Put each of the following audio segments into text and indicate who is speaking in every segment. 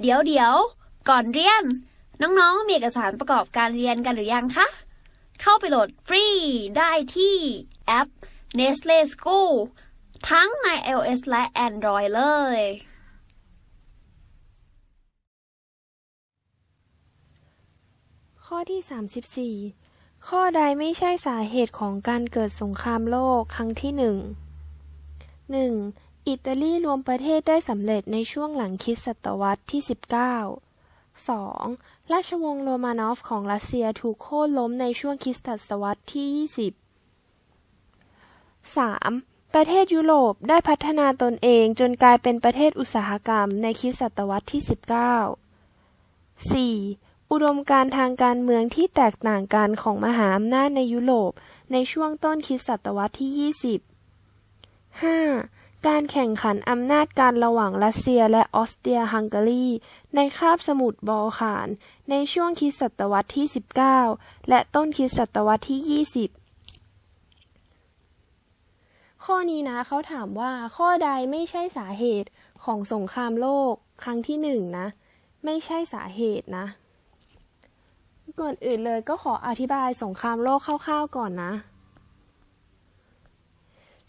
Speaker 1: เดี๋ยวเดี๋ยวก่อนเรียน น้องๆ มีเอกสารประกอบการเรียนกันหรือยังคะ เข้าไปโหลดฟรีได้ที่แอป Nestle School ทั้งใน iOS และ Android เลย
Speaker 2: ข้อที่ 34 ข้อใดไม่ใช่สาเหตุของการเกิดสงครามโลกครั้งที่หนึ่ง 1. อิตาลีรวมประเทศได้สำเร็จในช่วงหลังคริสตศตวรรษที่ 19 2. ราชวงศ์โรมานอฟของรัสเซียถูกโค่นล้มในช่วงคริสตศตวรรษที่ 20 3. ประเทศยุโรปได้พัฒนาตนเองจนกลายเป็นประเทศอุตสาหกรรมในคริสตศตวรรษที่ 19 4. อุดมการทางการเมืองที่แตกต่างกันของมหาอำนาจในยุโรปในช่วงต้นคริสตศตวรรษที่ 20 5. การแข่งขันอำนาจการระหว่างรัสเซียและออสเตรียฮังการี ในคาบสมุทรบอลข่าน ในช่วงคริสตศตวรรษที่ 19 และต้นคริสตศตวรรษที่ 20 ข้อนี้นะเขาถามว่าข้อใดไม่ใช่สาเหตุของสงครามโลกครั้งที่หนึ่งนะ ไม่ใช่สาเหตุนะ ก่อนอื่นเลยก็ขออธิบายสงครามโลกคร่าวๆก่อนนะ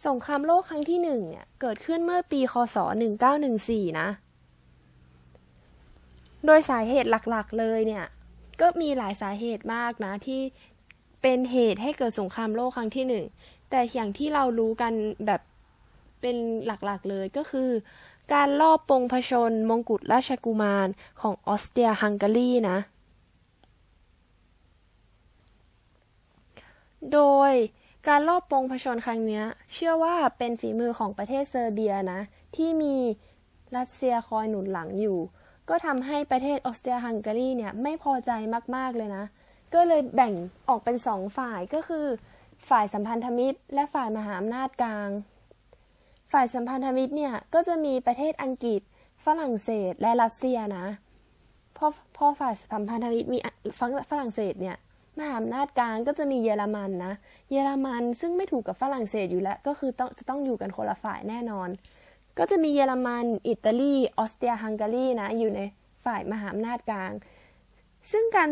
Speaker 2: สงครามโลกครั้งที่หนึ่งเนี่ยเกิดขึ้นเมื่อปีคศ 1914 นะ โดยสาเหตุหลักๆเลยเนี่ยก็มีหลายสาเหตุมากนะที่เป็นเหตุให้เกิดสงครามโลกครั้งที่หนึ่งแต่อย่างที่เรารู้กันแบบเป็นหลักๆเลยก็คือ การลอบปงพชนมงกุฎราชกุมารของออสเตรียฮังการีนะ โดย การลอบปงพชนครั้งนี้เชื่อว่าเป็นฝีมือของประเทศเซอร์เบียนะ ที่มีรัสเซียคอยหนุนหลังอยู่ ก็ทำให้ประเทศออสเตรียฮังการีเนี่ยไม่พอใจมาก ๆ เลยนะ ก็เลยแบ่งออกเป็นสองฝ่ายก็คือ ฝ่ายสัมพันธมิตร และฝ่ายมหาอำนาจกลาง ฝ่ายสัมพันธมิตรเนี่ยก็จะมีประเทศอังกฤษ ฝรั่งเศสและรัสเซียนะพอพอฝ่ายสัมพันธมิตรมีฝรั่งเศสเนี่ย มหาอำนาจกลางก็จะมีเยอรมันนะ เยอรมันซึ่งไม่ถูกกับฝรั่งเศสอยู่แล้วก็คือต้องจะต้องอยู่กันคนละฝ่ายแน่นอน ก็จะมีเยอรมัน อิตาลี ออสเตรียฮังการีนะ อยู่ในฝ่ายมหาอำนาจกลาง ซึ่งการ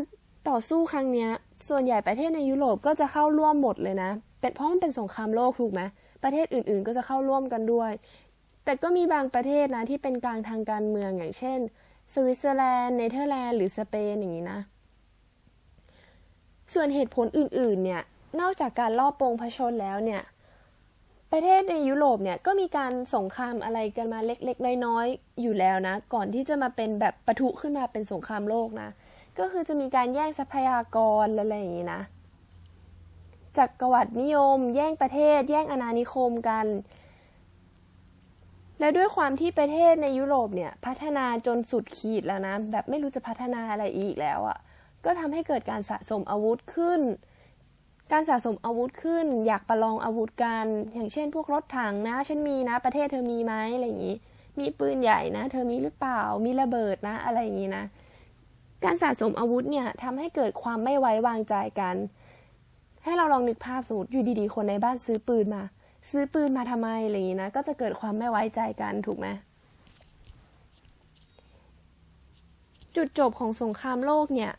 Speaker 2: ต่อสู้ครั้งนี้ส่วนใหญ่ประเทศในยุโรปก็จะเข้าร่วมหมดเลยนะ เป็นเพราะมันเป็นสงครามโลกถูกไหมประเทศอื่นๆ ก็จะเข้าร่วมกันด้วย แต่ก็มีบางประเทศนะที่เป็นกลางทางการเมืองอย่างเช่น สวิตเซอร์แลนด์ เนเธอร์แลนด์ หรือสเปนอย่างนี้นะ ส่วนเหตุผลอื่นๆ เนี่ย นอกจากการลอบปงพชนแล้วเนี่ย ประเทศในยุโรปเนี่ยก็มีการสงครามอะไรกันมาเล็กๆ น้อยๆ อยู่แล้วนะ ก่อนที่จะมาเป็นแบบปะทุขึ้นมาเป็นสงครามโลกนะ ก็คือจะมีการแย่งทรัพยากรอะไรอย่างนี้นะจากกวัดนิยม แย่งประเทศ แย่งอาณานิคมกัน และด้วยความที่ประเทศในยุโรปเนี่ยพัฒนาจนสุดขีดแล้วนะ แบบไม่รู้จะพัฒนาอะไรอีกแล้วอะ่ะ ก็ทำให้เกิดการสะสมอาวุธขึ้น การสะสมอาวุธขึ้น อยากประลองอาวุธกัน อย่างเช่น พวกรถถังนะ ฉันมีนะ ประเทศเธอมีไหมอะไรอย่างนี้ มีปืนใหญ่นะ เธอมีหรือเปล่า มีระเบิดนะ อะไรอย่างนี้นะ การสะสมอาวุธเนี่ยทำให้เกิดความไม่ไว้วางใจกัน ให้เราลองนึกภาพสมมติอยู่ดีๆ คนในบ้านซื้อปืนมา ซื้อปืนมาทำไมอะไรอย่างนี้นะ ก็จะเกิดความไม่ไว้ใจกันถูกไหมจุดจบของสงครามโลกเนี่ย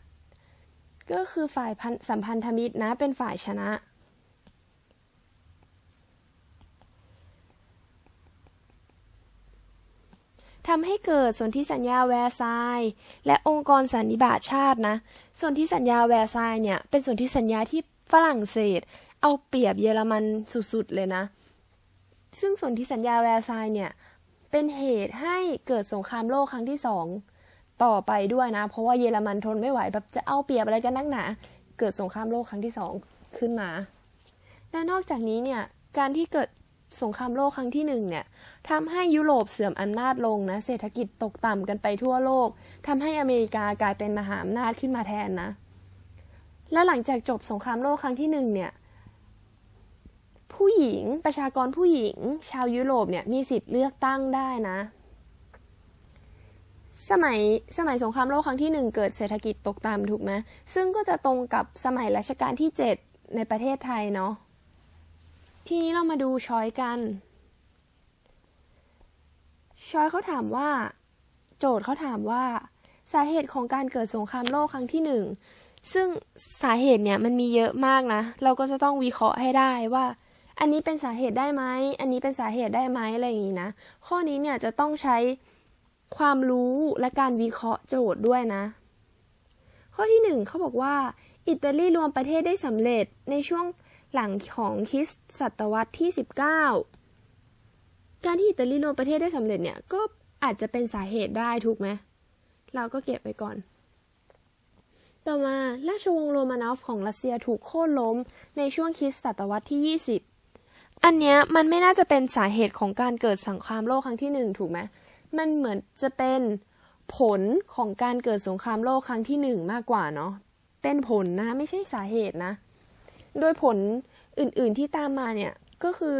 Speaker 2: ก็คือฝ่ายสัมพันธมิตรนะเป็นฝ่ายชนะ ทำให้เกิดสนธิสัญญาแวร์ซายและองค์กรสันนิบาตชาตินะสนธิสัญญาแวร์ซายเนี่ยเป็นสนธิสัญญาที่ฝรั่งเศส เอาเปรียบเยอรมันสุดๆเลยนะ ซึ่งสนธิสัญญาแวร์ซายเนี่ยเป็นเหตุให้เกิดสงครามโลกครั้งที่สอง ต่อไปด้วยนะ เพราะว่าเยอรมันทนไม่ไหวแบบจะเอาเปรียบอะไรกันนักหนา เกิดสงครามโลกครั้งที่สองขึ้นมา และนอกจากนี้เนี่ยการที่เกิดสงครามโลกครั้งที่หนึ่งเนี่ยทำให้ยุโรปเสื่อมอำนาจลงนะเศรษฐกิจตกต่ำกันไปทั่วโลกทำให้อเมริกากลายเป็นมหาอำนาจขึ้นมาแทนนะ และหลังจากจบสงครามโลกครั้งที่หนึ่งเนี่ยผู้หญิงประชากรผู้หญิง ชาวยุโรปเนี่ยมีสิทธิ์เลือกตั้งได้นะ สมัยสมัยสงครามโลกครั้งที่หนึ่งเกิดเศรษฐกิจตกต่ำถูกไหมซึ่งก็จะตรงกับสมัยรัชกาลที่เจ็ดในประเทศไทยเนาะทีนี้เรามาดูช้อยกัน ช้อยเขาถามว่า โจทย์เขาถามว่า สาเหตุของการเกิดสงครามโลกครั้งที่หนึ่งซึ่งสาเหตุเนี่ยมันมีเยอะมากนะ เราก็จะต้องวิเคราะห์ให้ได้ว่า อันนี้เป็นสาเหตุได้ไหม อันนี้เป็นสาเหตุได้ไหมอะไรอย่างนี้นะ ข้อนี้เนี่ยจะต้องใช้ ความรู้และการวิเคราะห์โจทย์ด้วยนะ ข้อที่หนึ่งเขาบอกว่า อิตาลีรวมประเทศได้สำเร็จในช่วงหลังของคริสตศตวรรษที่ 19 การที่อิตาลีรวมประเทศได้สำเร็จเนี่ยก็อาจจะเป็นสาเหตุได้ถูกไหม เราก็เก็บไว้ก่อน ต่อมาราชวงศ์โรมานอฟของรัสเซียถูกโค่นล้มในช่วงคริสตศตวรรษที่ 20 อันเนี้ยมันไม่น่าจะเป็นสาเหตุของการเกิดสงครามโลกครั้งที่หนึ่งถูกไหม มันเหมือนจะเป็นผลของการเกิดสงครามโลกครั้งที่หนึ่งมากกว่าเนาะ เป็นผลนะไม่ใช่สาเหตุนะ โดยผลอื่นๆที่ตามมาเนี่ยก็คือ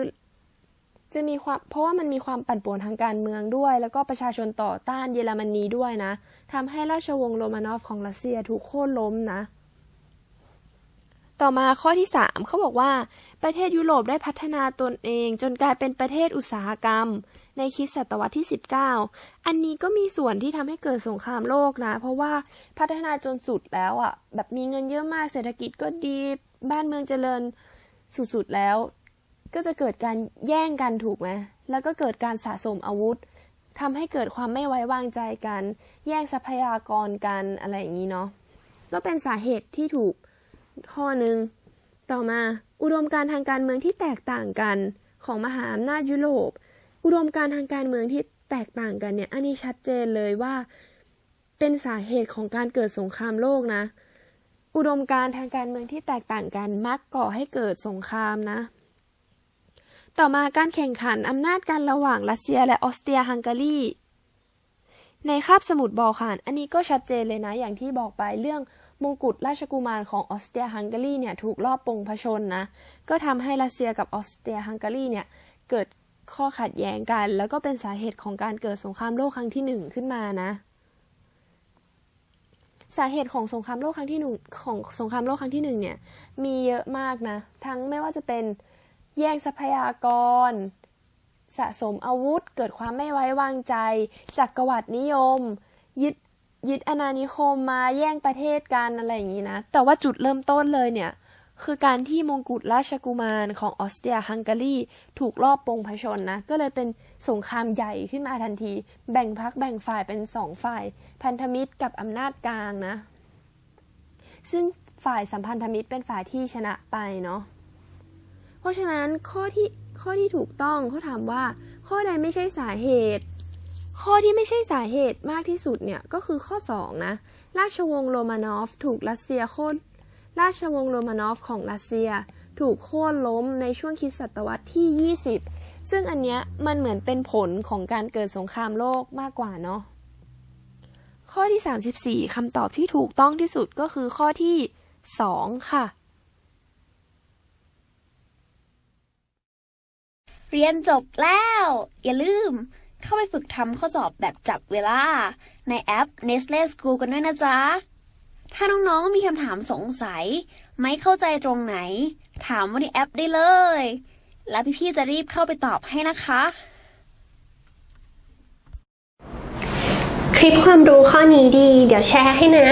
Speaker 2: จะมีความเพราะว่ามันมีความปั่นป่วนทางการเมืองด้วย แล้วก็ประชาชนต่อต้านเยอรมนีด้วยนะทำให้ราชวงศ์โรมานอฟของรัสเซียถูกโค่นล้มนะ ต่อมาข้อที่ 3เขาบอกว่า ประเทศยุโรปได้พัฒนาตนเอง จนกลายเป็นประเทศอุตสาหกรรม ในคริสตศตวรรษที่ 19 อันนี้ก็มีส่วนที่ทำให้เกิดสงครามโลกนะ เพราะว่าพัฒนาจนสุดแล้วอะ่ะ แบบมีเงินเยอะมากเศรษฐกิจก็ดีบ้านเมืองเจริญสุดๆแล้ว ก็จะเกิดการแย่งกันถูกไหมแล้วก็เกิดการสะสมอาวุธทำให้เกิดความไม่ไว้วางใจกัน แย่งทรัพยากรกันอะไรอย่างนี้เนาะก็เป็นสาเหตุที่ถูก ข้อหนึ่งต่อมาอุดมการทางการเมืองที่แตกต่างกันของมหาอำนาจยุโรป อุดมการทางการเมืองที่แตกต่างกันเนี่ยอันนี้ชัดเจนเลยว่าเป็นสาเหตุของการเกิดสงครามโลกนะ อุดมการทางการเมืองที่แตกต่างกันมักก่อให้เกิดสงครามนะ ต่อมาการแข่งขันอำนาจกันระหว่างรัสเซียและออสเตรียฮังการีในคาบสมุทรบอลข่าน อันนี้ก็ชัดเจนเลยนะ อย่างที่บอกไปเรื่อง มงกุฎราชกุมารของออสเตรียฮังการีเนี่ยถูกลอบปงพชนนะ ก็ทำให้รัสเซียกับออสเตรียฮังการีเนี่ยเกิดข้อขัดแย้งกัน แล้วก็เป็นสาเหตุของการเกิดสงครามโลกครั้งที่หนึ่งขึ้นมานะ สาเหตุของสงครามโลกครั้งที่หนึ่งของสงครามโลกครั้งที่หนึ่งเนี่ยมีเยอะมากนะ ทั้งไม่ว่าจะเป็นแย่งทรัพยากร สะสมอาวุธ เกิดความไม่ไว้วางใจจักรวรรดินิยม ยึด ยึดอาณานิคมมาแย่งประเทศกันอะไรอย่างนี้นะ แต่ว่าจุดเริ่มต้นเลยเนี่ย คือการที่มงกุฎราชกุมารของออสเตรียฮังการีถูกลอบปงพชนนะ ก็เลยเป็นสงครามใหญ่ขึ้นมาทันที แบ่งพักแบ่งฝ่ายเป็นสองฝ่าย พันธมิตรกับอำนาจกลางนะ ซึ่งฝ่ายสัมพันธมิตรเป็นฝ่ายที่ชนะไปเนาะเพราะฉะนั้นข้อที่ข้อที่ถูกต้องเขาถามว่า ข้อใดไม่ใช่สาเหตุ ข้อที่ไม่ใช่สาเหตุมากที่สุดเนี่ยก็คือข้อ 2 นะ ราชวงศ์โรมานอฟถูกรัสเซียโค่นราชวงศ์โรมานอฟของรัสเซีย ถูกโค่นล้มในช่วงคริสตศตวรรษที่ 20 ซึ่งอันเนี้ยมันเหมือนเป็นผลของการเกิดสงครามโลกมากกว่าเนาะข้อที่ 34คำตอบที่ถูกต้องที่สุดก็คือข้อที่ 2 ค่ะ
Speaker 1: เรียนจบแล้ว อย่าลืม เข้าไปฝึกทำข้อสอบแบบจับเวลา ในแอป Nestle School กันด้วยนะจ๊ะ ถ้าน้องๆมีคำถามสงสัย ไม่เข้าใจตรงไหน ถามว่าในแอปได้เลย แล้วพี่ๆจะรีบเข้าไปตอบให้นะคะ
Speaker 3: คลิปความรู้ข้อนี้ดี เดี๋ยวแชร์ให้นะ